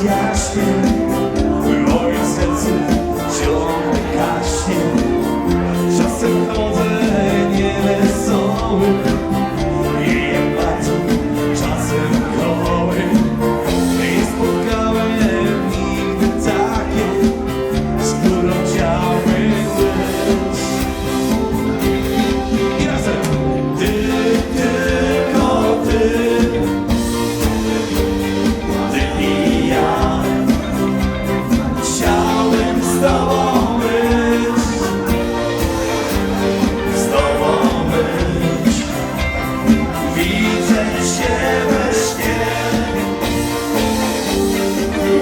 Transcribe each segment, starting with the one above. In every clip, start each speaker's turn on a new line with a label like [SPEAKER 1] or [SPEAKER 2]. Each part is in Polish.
[SPEAKER 1] Yes, been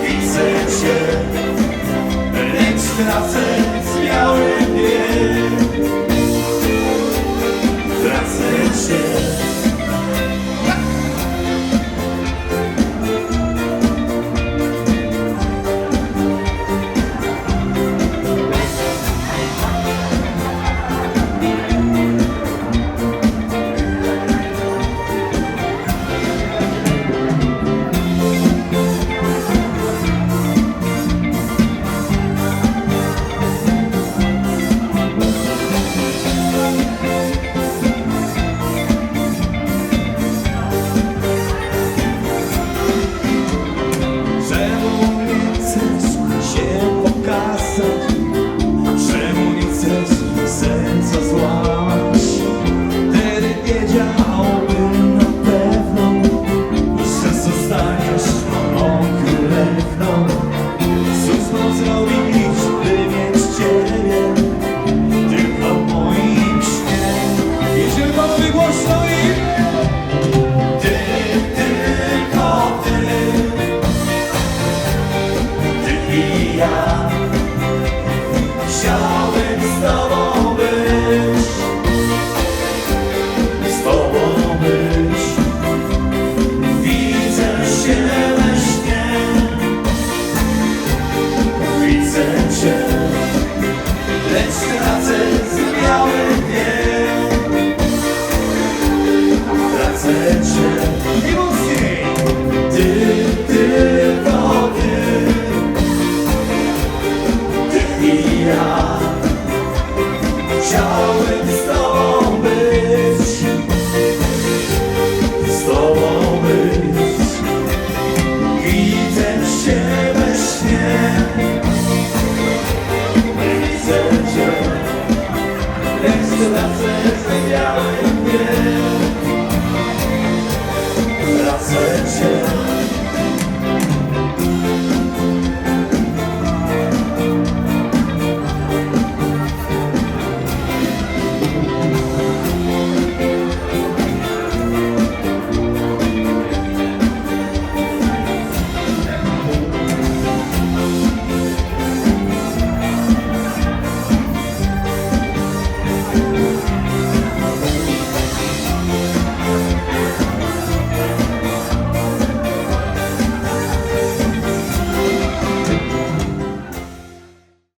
[SPEAKER 1] Widzę cię, lecz tracę z białym Cię we śnie Widzę Cię Jak stracę zmieniałem mnie